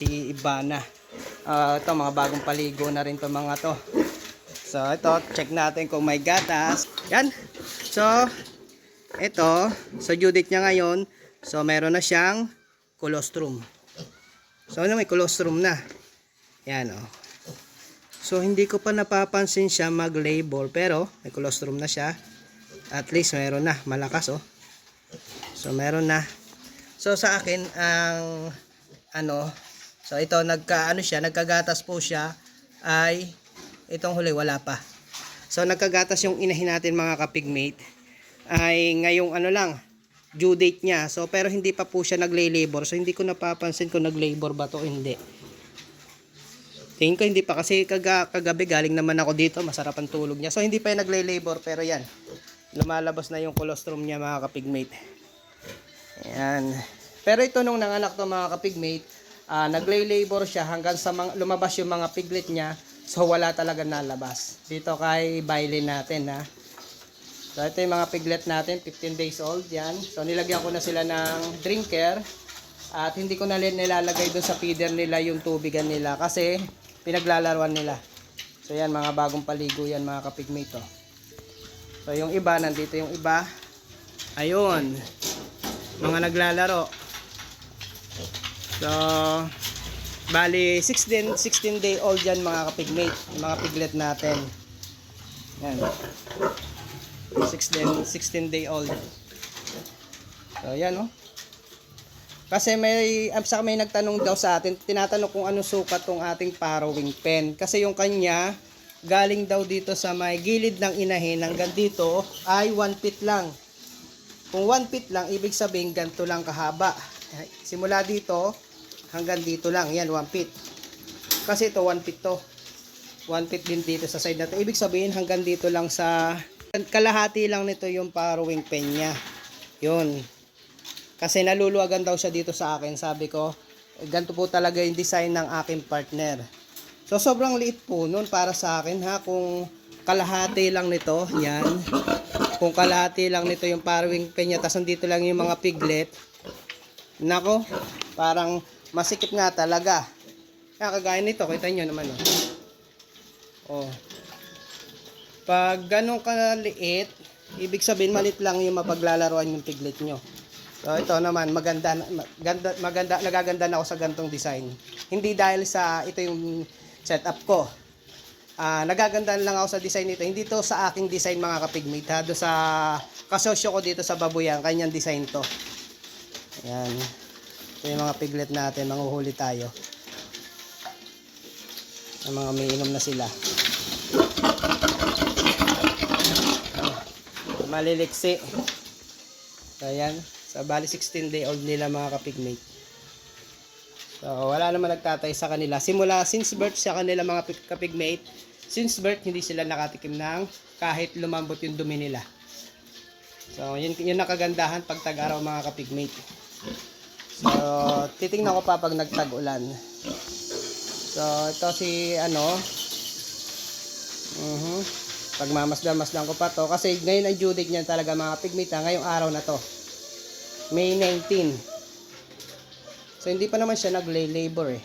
Si Ibana. Ah, ito, mga bagong paligo na rin to mga to. So, ito, check natin kung may gatas. Yan. So, ito, sa due niya ngayon, so meron na siyang colostrum. So, ano, may colostrum na. Yan, oh. So, hindi ko pa napapansin siya mag-label, pero may colostrum na siya. At least, meron na. Malakas, oh. So, meron na. So, sa akin, ang, ano, so, ito, nagka, ano siya, nagkagatas po siya, ay, itong huli, wala pa. So, nagkagatas yung inahin natin, mga kapigmate, ay, ngayong, ano lang, due date niya. So, pero hindi pa po siya nagle-labor. So, hindi ko napapansin kung nag-labor ba to hindi. Tingin ko hindi pa kasi kaga, kagabi galing naman ako dito, masarap ang tulog niya. So, hindi pa yung nagle-labor, pero yan. Lumalabas na yung colostrum niya, mga kapigmate. Ayan. Pero ito nung nanganak to mga kapigmate, ah nagle-labor siya hanggang sa mga, lumabas yung mga piglet niya. So wala talaga nalabas. Dito kay Bailey natin ha. So ito yung mga piglet natin, 15 days old yan. So nilagyan ko na sila ng drinker. At hindi ko na nilalagay doon sa feeder nila yung tubigan nila kasi pinaglalaruan nila. So yan mga bagong paligo yan mga kapigmate oh. So yung iba, nandito yung iba. Ayun mga naglalaro. So, bali 16, 16 day old yan mga kapigmate, mga piglet natin. Yan. 16, 16 day old. So, yan oh. Kasi may, ah, sa may nagtanong daw sa atin, tinatanong kung anong sukat tong ating parrowing pen. Kasi yung kanya, galing daw dito sa may gilid ng inahin hanggang dito ay 1 feet lang. Kung 1 feet lang, ibig sabihin ganito lang kahaba. Simula dito hanggang dito lang. Yan, 1 feet. Kasi ito 1 feet to. 1 feet din dito sa side na to. Ibig sabihin hanggang dito lang sa kalahati lang nito yung parrowing pen niya. Yun. Kasi naluluwagan daw siya dito sa akin. Sabi ko, ganito po talaga yung design ng aking partner. So sobrang liit po nun para sa akin ha. Kung kalahati lang nito, yan kung kalahati lang nito yung parwing penya tas nandito lang yung mga piglet nako parang masikip nga talaga kaya kagaya nito kita nyo naman oh. oh. pag ganun kaliit ibig sabihin malit lang yung mapaglalaroan yung piglet nyo so ito naman maganda maganda, maganda nagaganda na ako sa gantong design hindi dahil sa ito yung setup ko Ah, nagagandaan lang ako sa design nito. Hindi to sa aking design mga kapigmate ha. Do sa kasosyo ko dito sa babuyan, kanyang design to. Ayan. Ito yung mga piglet natin, manguhuli tayo. Ang mga umiinom na sila. Maliliksi. So, ayan. Sa bali 16 day old nila mga kapigmate. So, wala naman nagtatay sa kanila. Simula since birth sa kanila mga pi- kapigmate, since birth hindi sila nakatikim ng kahit lumambot yung dumi nila. So, yun, yun nakagandahan pag tag-araw mga kapigmate. So, titingnan ko pa pag nagtag-ulan. So, ito si ano, mhm pagmamasdan-masdan ko pa to kasi ngayon ang due date niyan talaga mga pigmate ha, ngayong araw na to. May 19. So, hindi pa naman siya nagle-labor eh.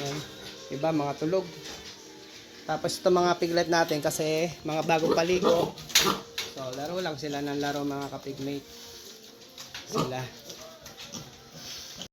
Yan. Iba, mga tulog. Tapos ito mga piglet natin kasi mga bagong paligo. So, laro lang sila ng laro mga kapigmate. 自来。